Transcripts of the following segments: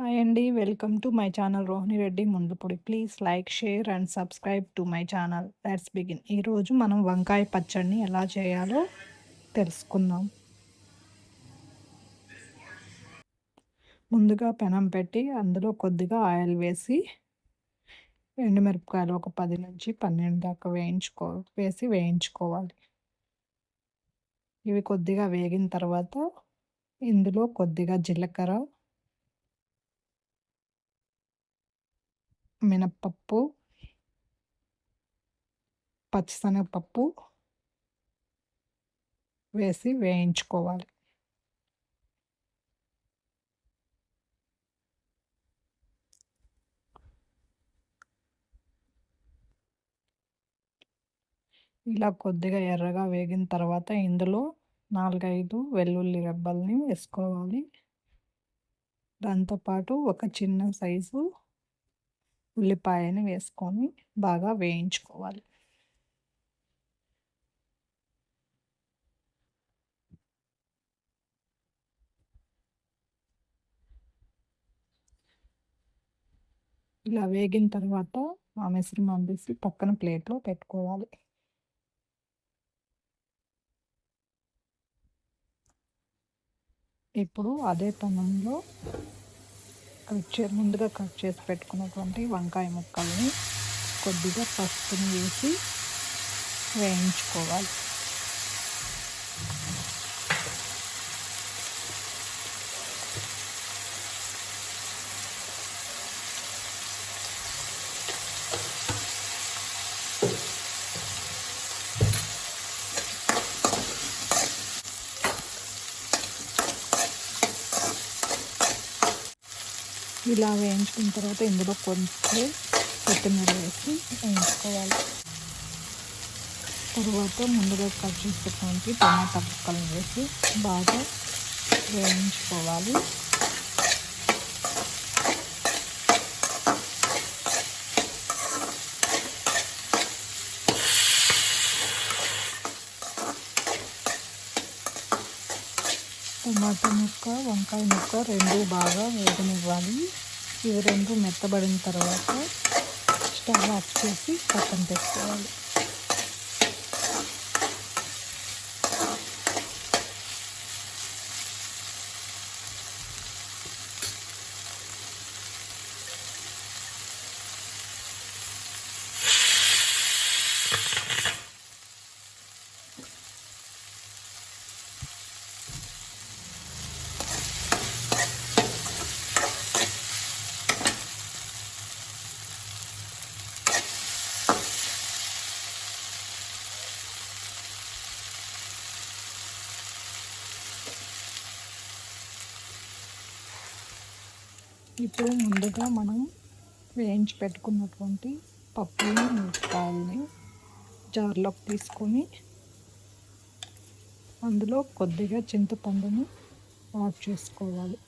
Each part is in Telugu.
హాయ్ అండి. Welcome to my channel Rohini Reddy ముందుపొడి please like, share and subscribe to my channel. Let's begin. ఈరోజు మనం వంకాయ పచ్చడిని ఎలా చేయాలో తెలుసుకుందాం. ముందుగా పెనం పెట్టి అందులో కొద్దిగా ఆయిల్ వేసి ఎండుమిరపకాయలు ఒక పది నుంచి పన్నెండు దాకా వేయించుకో వేసి వేయించుకోవాలి. ఇవి కొద్దిగా వేగిన తర్వాత ఇందులో కొద్దిగా జీలకర్ర మినప్పప్పు పచ్చిశనగపప్పు వేసి వేయించుకోవాలి. ఇలా కొద్దిగా ఎర్రగా వేగిన తర్వాత ఇందులో నాలుగైదు వెల్లుల్లి రెబ్బల్ని వేసుకోవాలి. దాంతోపాటు ఒక చిన్న సైజు ఉల్లిపాయని వేసుకొని బాగా వేయించుకోవాలి. ఇలా వేగిన తర్వాత ఆ మిశ్రమం తీసి పక్కన ప్లేట్లో పెట్టుకోవాలి. ఇప్పుడు అదే పనంలో కట్ ముందుగా కట్ చేసి పెట్టుకున్నటువంటి వంకాయ ముక్కల్ని కొద్దిగా పసుపుని వేసి వేయించుకోవాలి. ఇలా వేయించుకున్న తర్వాత ఇందులో కొంచెం కొత్తిమీర వేసి వేయించుకోవాలి. తర్వాత ముందుగా కట్ చేసుకున్నటువంటి టమాటా ముక్కలు వేసి బాగా వేయించుకోవాలి. టమాటా ముక్క వంకాయ ముక్క రెండు బాగా వేగనివ్వాలి. ఇవి రెండు మెత్తబడిన తర్వాత స్టవ్ ఆఫ్ చేసి పక్కన పెట్టుకోవాలి. ఇప్పుడు ముందుగా మనం వేయించి పెట్టుకున్నటువంటి పప్పుని మిరపకాయల్ని జార్లోకి తీసుకొని అందులో కొద్దిగా చింతపండుని యాడ్ చేసుకోవాలి.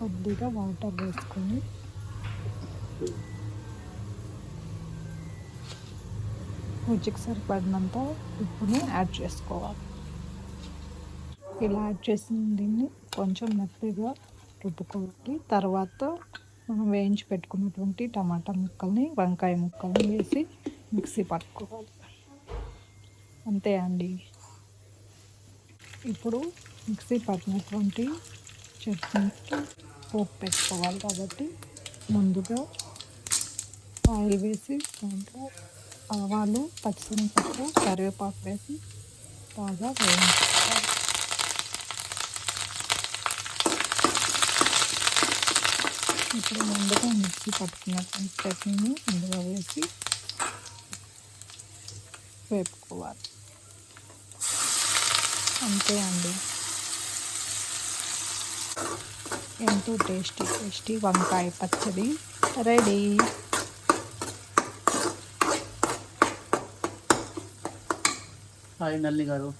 కొద్దిగా వాటర్ వేసుకొని రుచికి సరిపడినంత ఉప్పుని యాడ్ చేసుకోవాలి. ఇలా యాడ్ చేసిన దీన్ని కొంచెం మెత్తగా రుబ్బుకోవాలి. తర్వాత మనం వేయించి పెట్టుకున్నటువంటి టమాటా ముక్కల్ని వంకాయ ముక్కల్ని వేసి మిక్సీ పట్టుకోవాలి. అంతే అండి. ఇప్పుడు మిక్సీ పట్టినటువంటి చట్నీకి పోపు పెట్టుకోవాలి కాబట్టి ముందుగా ఆయిల్ వేసి దాంట్లో ఆవాలు పచ్చిమిరపప్పు కరివేపాకు వేసి బాగా వేయించుకోవాలి. ఇప్పుడు ముందుగా మిక్సీ పట్టుకున్నటువంటి చట్నీని ఇందులో వేసి వేపుకోవాలి. అంతే అండి. ఎంతో టేస్టీ టేస్టీ వంకాయ పచ్చడి రెడీ. హాయ్ నల్లి గారు.